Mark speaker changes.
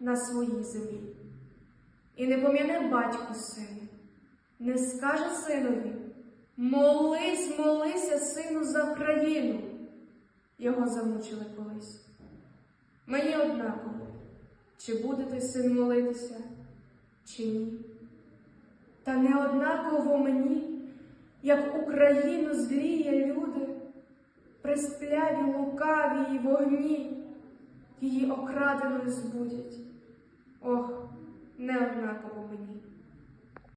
Speaker 1: на своїй землі. І не пом'яне батько сину, не скаже синові, молись, молися, сину, за Україну. Його замучили колись. Мені однаково, чи буде ти син молитися, чи ні. Та не однаково мені, як Україну зліє люди, приспляві лукаві й вогні, її окраденою збудять. Ох,